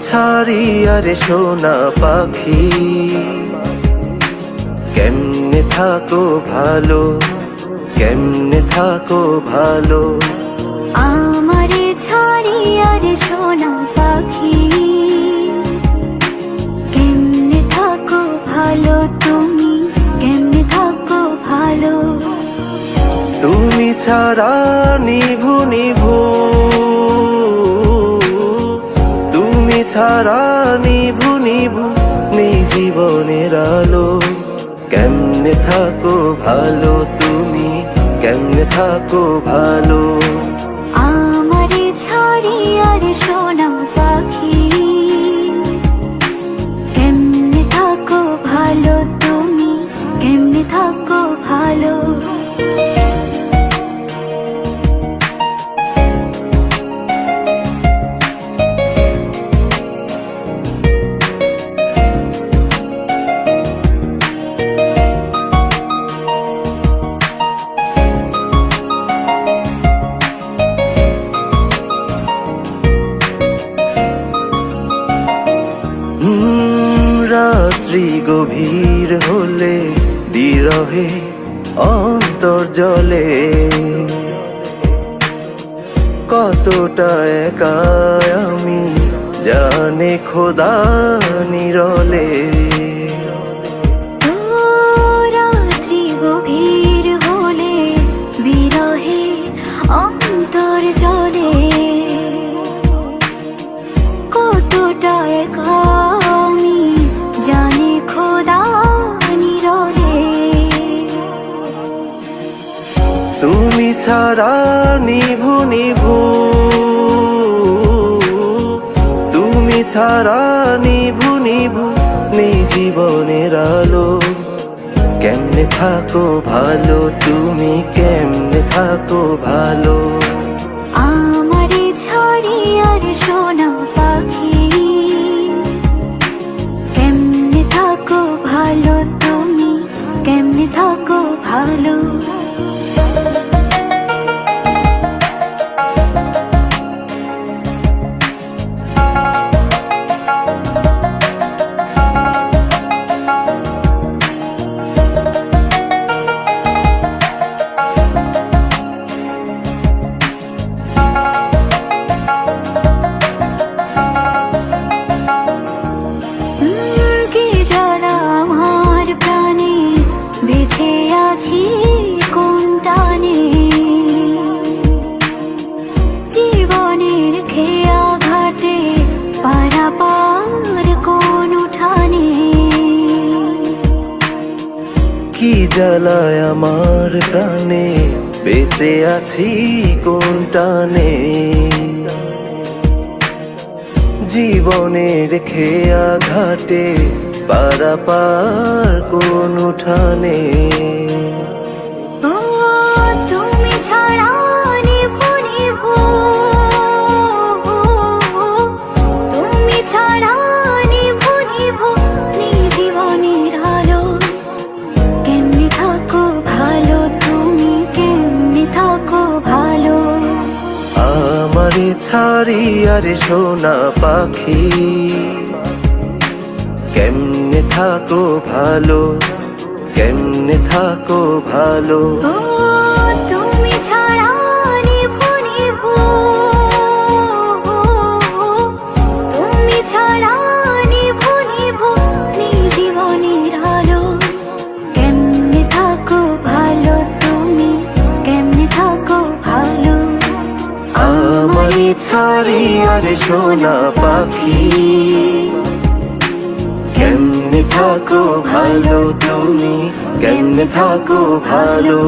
ছাড়ি আরে সোনা পাখি। কেমনে থাকো ভালো কেমনে থাকো ভালো? আমারে ছাড়ি আর সোনা পাখি। কেমনে থাকো ভালো তুমি কেমনে থাকো ভালো? তুমি ছাড়া নিভু নিভু ছাড়া নিভু নিভু নেই জীবনের আলো। কেমনে থাকো ভালো তুমি? কেমনে থাকো ভালো? আমারে ছাড়ি আর সোনা পাখি। কেমনে থাকো ভালো তুমি? কেমনে থাকো ভালো? রাত্রি গভীর হলে বিরহে অন্তর জলে। কতটা একা আমি জানে খোদা নিরলে। ছাড়া নিভু নিভু। তুমি ছাড়া নিভু নিভু নেই জীবনের আলো। কেমনে থাকো ভালো? তুমি কেমনে থাকো ভালো? আমারে ছাড়ি আর পাখি। কেমনে থাকো ভালো? তুমি কেমনে থাকো ভালো? কি জ্বালায় আমার প্রাণে? বেঁচে আছি কোন টানে? জীবনের খেয়া ঘাটে পারাপার কোন উঠানে? আমারে ছাড়ি আরে সোনা পাখি। কেমনে থাকো ভালো কেমনে থাকো ভালো? তুমি ছাড়ি আরে সোনা পাখি। কেমনে থাকো ভালো তুমি? কেমনে থাকো ভালো?